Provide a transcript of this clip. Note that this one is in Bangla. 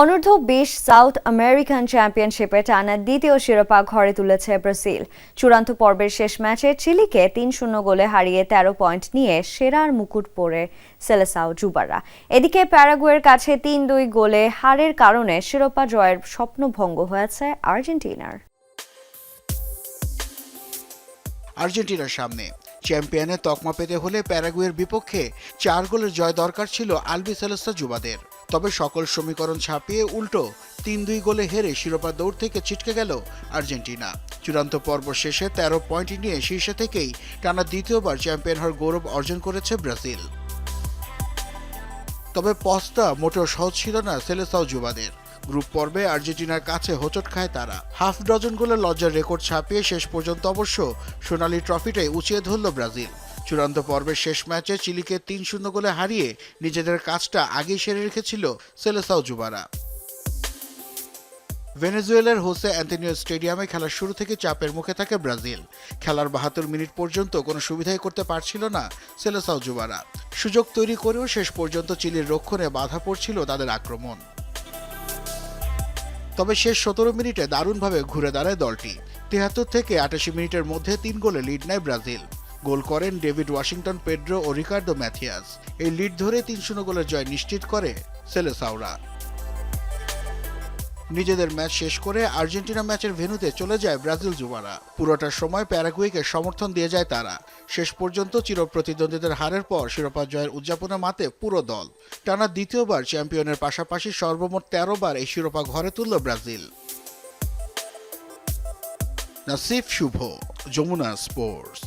অনূর্ধ্ব বিশ সাউথ আমেরিকান চ্যাম্পিয়নশিপে টানা দ্বিতীয় শিরোপা ঘরে তুলেছে ব্রাজিল। চূড়ান্ত পর্বের শেষ ম্যাচে চিলিকে তিন শূন্য গোলে হারিয়ে তেরো পয়েন্ট নিয়ে সেরার মুকুট পরে সেলেসাও জুবারা। এদিকে প্যারাগুয়ের কাছে তিন দুই গোলে হারের কারণে শিরোপা জয়ের স্বপ্ন ভঙ্গ হয়েছে আর্জেন্টিনার। আর্জেন্টিনার সামনে। চ্যাম্পিয়নের তকমা পেতে হলে প্যারাগুয়ের বিপক্ষে চার গোলের জয় দরকার ছিল আলবি সেলেস্তা যুবাদের তবে সকল সমীকরণ ছাপিয়ে উল্টো তিন দুই গোলে হেরে শিরোপা দৌড় থেকে ছিটকে গেল আর্জেন্টিনা। চূড়ান্ত পর্ব শেষে তেরো পয়েন্ট নিয়ে শীর্ষে থেকেই টানা দ্বিতীয়বার চ্যাম্পিয়ন হওয়ার গৌরব অর্জন করেছে ব্রাজিল। তবে পস্তা মোটেও সহজ ছিল না সেলেসাও যুবাদের। গ্রুপ পর্বে আর্জেন্টিনার কাছে হোঁচট খায় তারা। হাফ ডজন গোলের লজ্জার রেকর্ড ছাপিয়ে শেষ পর্যন্ত অবশ্য সোনালি ট্রফিটাই উঁচিয়ে ধরল ব্রাজিল। চূড়ান্ত পর্বের শেষ ম্যাচে চিলিকে তিন শূন্য গোলে হারিয়ে নিজেদের কাজটা আগেই সেরে রেখেছিল সেলেসাও যুবারা। ভেনেজুয়েলার হোসে অ্যান্টনিও স্টেডিয়ামে খেলার শুরু থেকে চাপের মুখে থাকে ব্রাজিল। খেলার বাহাত্তর মিনিট পর্যন্ত কোনো সুবিধাই করতে পারছিল না সেলেসাও যুবারা। সুযোগ তৈরি করেও শেষ পর্যন্ত চিলির রক্ষণে বাধা পড়ছিল তাদের আক্রমণ। তবে শেষ সতেরো মিনিটে দারুণভাবে ঘুরে দাঁড়ায় দলটি। তেহাত্তর থেকে আটাশি মিনিটের মধ্যে তিন গোলে লিড নেয় ব্রাজিল। গোল করেন ডেভিড ওয়াশিংটন, পেড্রো ও রিকার্ডো ম্যাথিয়াস। এই লিড ধরে তিন শূন্য গোলের জয় নিশ্চিত করে সেলেসাওরা নিজেদের ম্যাচ শেষ করে আর্জেন্টিনা ম্যাচের ভেন্যুতে চলে যায় ব্রাজিল যুবারা। পুরোটার সময় প্যারাগুয়েকে সমর্থন দিয়ে যায় তারা। শেষ পর্যন্ত চিরপ্রতিদ্বন্দ্বীদের হারের পর শিরোপা জয়ের উদযাপনে মাতে পুরো দল। টানা দ্বিতীয়বার চ্যাম্পিয়নের পাশাপাশি সর্বমোট তেরো বার এই শিরোপা ঘরে তুলল ব্রাজিল। নাসিফ শুভ, যমুনা স্পোর্টস।